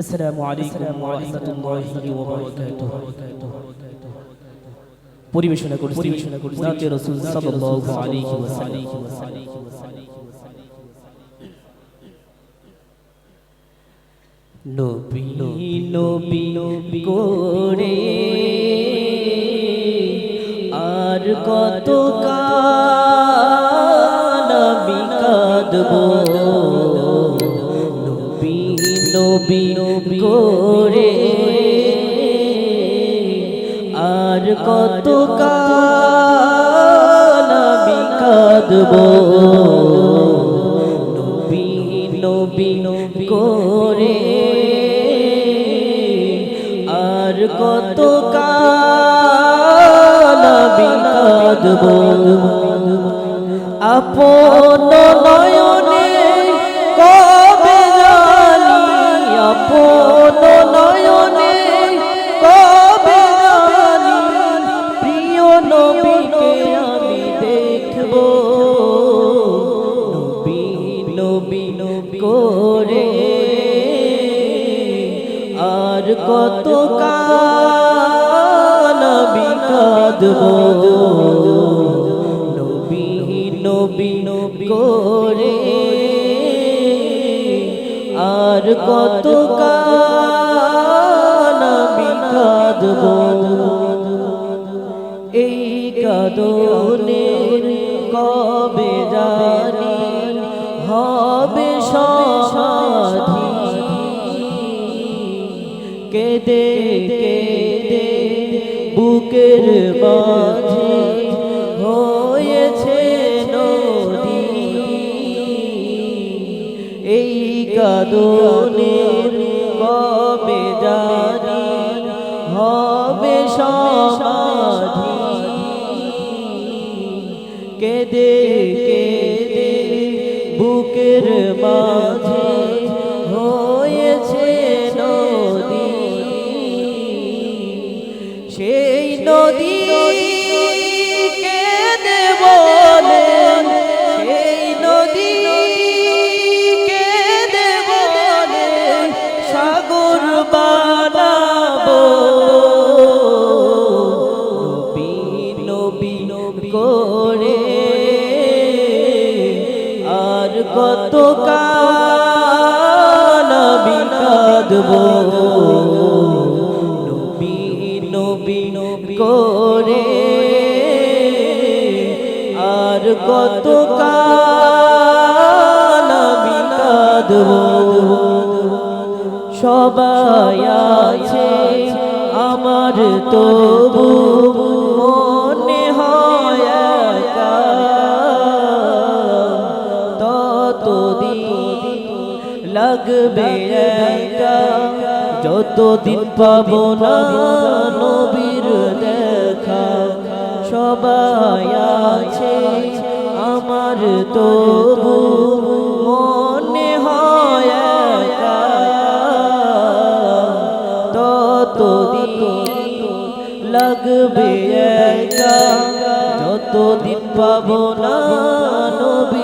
আসসালামু আলাইকুম ওয়া রাহমাতুল্লাহি ওয়া বারাকাতুহু পরিবেশনা করছি পরিবেশনা করছি। নাতে রাসূল সাল্লাল্লাহু আলাইহি ওয়াসাল্লাম। নবী নবী করে আর কত কাঁদবো? নবী নবী করে। আর কত কানবি কাঁদবো? নবী নবী করে। আর কত কানবি কাঁদবো? আপন নয়নে জানি আপন নয়নে কবে প্রিয় নবীকে আমি দেখব। নবী নবী আর কত কানবি কাঁদবো। আর কত কানবি এই কাদনের কবে জানি হবে কেদে কেদে বুকের মাঝে কাদনের কবে জানি হবে সমাধি। কেদে কেদে বুকের মাঝে কত কানবি কাঁদবো নবী নবী করে আর কত কানবি কাঁদবো? সবাই আছে আমার তবু। একা যতদিন পাবো না নবীর দেখা, সবাই আছে আমার তবু, মনে হয় ততদিন লাগবে একা, যতদিন পাবো না নবীর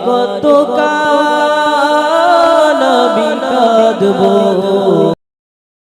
কত কাল